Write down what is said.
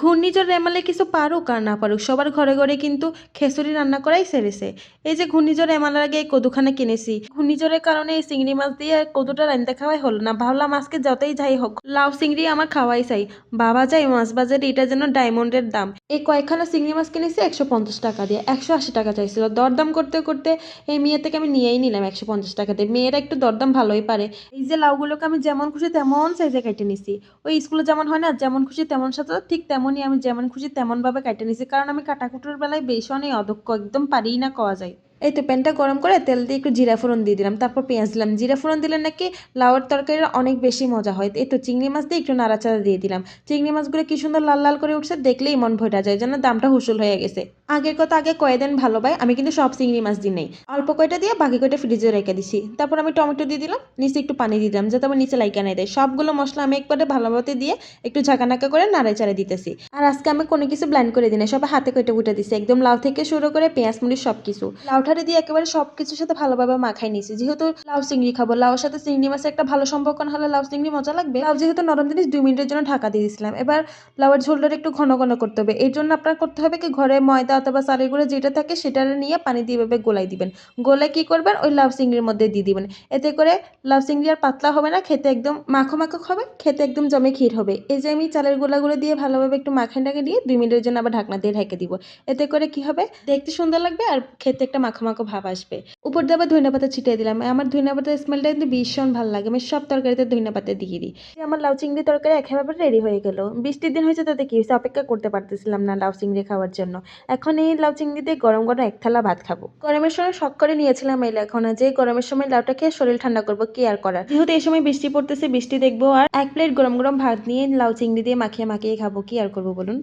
ঘূর্ণিঝড় রেমালে কিছু পারুক আর না পারুক, সবার ঘরে ঘরে কিন্তু খেসুরি রান্না করাই সেরেছে। এই যে ঘূর্ণিঝড় রেমালার আগে এই কদুখানা কিনেছি। ঘূর্ণিঝড়ের কারণে এই চিংড়ি মাছ দিয়ে কদুটা রান্না খাওয়াই হলো না। ভাবলাম আজকে যতই যাই হোক, লাউ চিংড়ি আমার খাওয়াই চাই। বাবা যায় মাছ বাজারে এটা যেন ডায়মন্ডের দাম। এই কয়েকখানা চিংড়ি মাছ কিনেছি একশো পঞ্চাশ টাকা দিয়ে, একশো আশি টাকা চাইছিল। দরদাম করতে করতে এই মেয়ে থেকে আমি নিয়েই নিলাম একশো পঞ্চাশ টাকা দিয়ে। মেয়েরা একটু দরদাম ভালোই পারে। এই যে লাউগুলোকে আমি যেমন খুশি তেমন সাইজে কেটে নিছি। ওই স্কুলে যেমন হয় না, যেমন খুশি তেমন সাথে ঠিক তেমনই আমি যেমন খুশি তেমনভাবে কেটে নিছি কারণ আমি কাটাকুটোর বেলায় ভীষণই অদক্ষ, একদম পারিই না কওয়া যায়। এই তো প্যানটা গরম করে তেল দিয়ে একটু জিরা ফোড়ন দিয়ে দিলাম, তারপর পেঁয়াজ দিলাম। জিরা ফোড়ন দিলে নাকি লাউয়ের তরকারিটা অনেক বেশি মজা হয়। এই তো চিংড়ি মাছ দিয়ে একটু নাড়াচাড়া দিয়ে দিলাম। চিংড়ি মাছগুলো কি সুন্দর লাল লাল করে উঠছে, দেখলেই মন ভরা যায়, যেন দামটা হুসুল হয়ে গেছে। আগের কথা আগে কয়ে দেন ভালো পাই আমি কিন্তু সব চিংড়ি মাছ দিই নেই। অল্প কয়টা দিয়ে বাকি কয়টা ফ্রিজে রেখে দিছি। তারপর আমি টমেটো দিয়ে দিলাম, নিচে একটু পানি দিয়ে দিলাম, যাতে আমার নিচে লাইকা নাই দেয়। সবগুলো মশলা আমি একবারে ভালোভাবে দিয়ে একটু ঝাঁকানাকা করে নাড়াই চাড়ে দিতেছি। আর আজকে আমি কোনো কিছু ব্ল্যান্ড করে দিই না সব হাতে কইটা কুটে দিছি, একদম লাউ থেকে শুরু করে পেঁয়াজ, মুড়ি সব কিছু লাউঠারে দিয়ে একেবারে সব কিছুর সাথে ভালোভাবে মাখাই নিছি যেহেতু লাউ চিংড়ি খাব, লাউর সাথে চিংড়ি মাছের একটা ভালো সম্পর্ক না হলে লাউ চিংড়ি মজা লাগবে। লাউ যেহেতু নরম জিনিস, দুই মিনিটের জন্য ঢাকা দিয়ে দিয়েছিলাম। এবার লাউয়ের ঝোলটা একটু ঘন ঘন করতে হবে। এর জন্য আপনার করতে হবে কি, ঘরে ময়দা অথবা চালের গুঁড়ো যেটা থাকে সেটা নিয়ে পানি দিয়ে এভাবে গোলাই দিবেন। গোলে কি করবেন? ওই লাউ চিংড়ির মধ্যে দিয়ে দিবেন। এতে করে লাউ চিংড়ি আর পাতলা হবে না, খেতে একদম মাখো মাখো হবে, খেতে একদম জমে ক্ষীর হবে। এই যে আমি চালের গোলাগুলো দিয়ে ভালোভাবে একটু মাখানটাকে দিয়ে দুই মিনিটের জন্য আবার ঢাকনা দিয়ে ঢেকে দিব। এতে করে কি হবে? দেখতে সুন্দর লাগবে আর খেতে একটা মাখো মাখো ভাব আসবে। উপর দিয়ে আবার ধনিয়া পাতা ছিটিয়ে দিলাম। আমার ধনিয়া পাতার স্মেলটা কিন্তু ভীষণ ভালো লাগে। আমি সব তরকারিতে ধনিয়া পাতা দিয়ে দিই। আমার লাউ চিংড়ি তরকারি একেবারে রেডি হয়ে গেল। বৃষ্টির দিন হয়েছে তাতে কি হয়েছে? অপেক্ষা করতে পারতেছিলাম না লাউ চিংড়ি খাওয়ার জন্য। এখন এই লাউ চিংড়ি দিয়ে গরম গরম এক থালা ভাত খাব। গরমের সময় শখ করে নিয়েছিলাম এই এখন যে গরমের সময় লাউটা খেয়ে শরীর ঠান্ডা করব কি আর করার? যেহেতু এই সময় বৃষ্টি পড়তেছে বৃষ্টি দেখব। আর এক প্লেট গরম গরম ভাত নিয়ে লাউ চিংড়ি দিয়ে মাখিয়ে মাখিয়ে খাব কি আর করব বলুন?